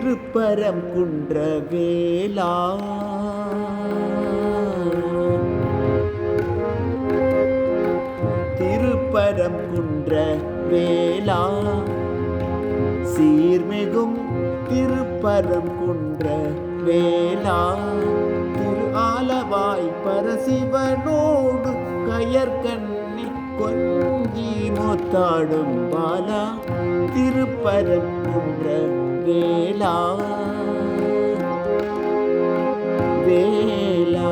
திருப்பரம் குன்ற வேலா திருப்பரம் குன்ற வேலா சீர்மிகும் திருப்பரம் குன்ற வேலா திரு ஆலவாய் பரசிவனோடு கயற்கண்ணி கொஞ்சி மூத்தாடும் பாலா. திருப்பரம் குன்ற வேளா வேலா.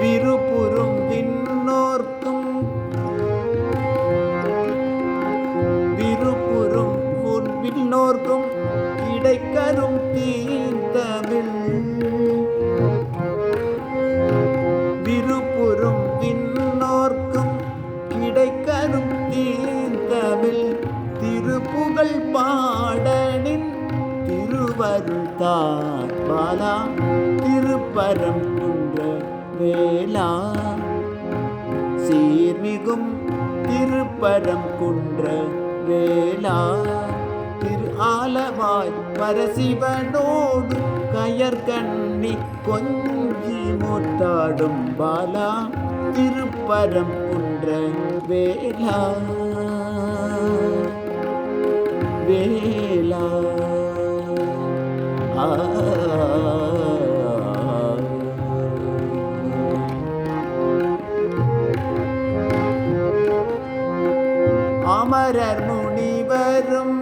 விருப்புறும் விண்ணோர்க்கும் விருப்புறும் விண்ணோர்க்கும் கிடைக்கரும் தீந்தமிழ் தார் பாலா திருப்பரம் குன்ற வேளா. சீர்மிகும் திருப்பரம் குன்ற வேளா. திரு ஆலவாய் பரசிவனோடு கயற்கண்ணி கொஞ்சி மூத்தாடும் பாலா. திருப்பரம் குன்ற வேளா. வே அமரர் முனிவரும்.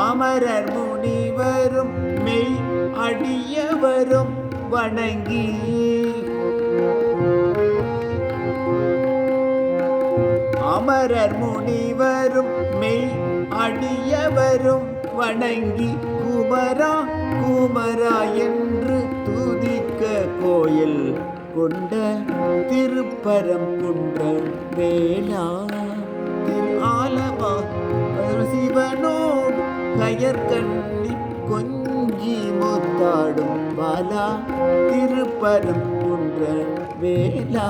அமரர் முனிவரும் மெய் அடியவரும் வணங்கி அமரர் முனிவரும் மெய் அடியவரும் வணங்கி குமரா குமரா என்று துதிக்க கோயில் கொண்ட திருப்பரம் குன்ற வேளா திரு ஆலவா சிவனோடு கயற்கண்ணி கொஞ்சி மூத்தாடும் பாலா. திருப்பரம் குன்ற வேளா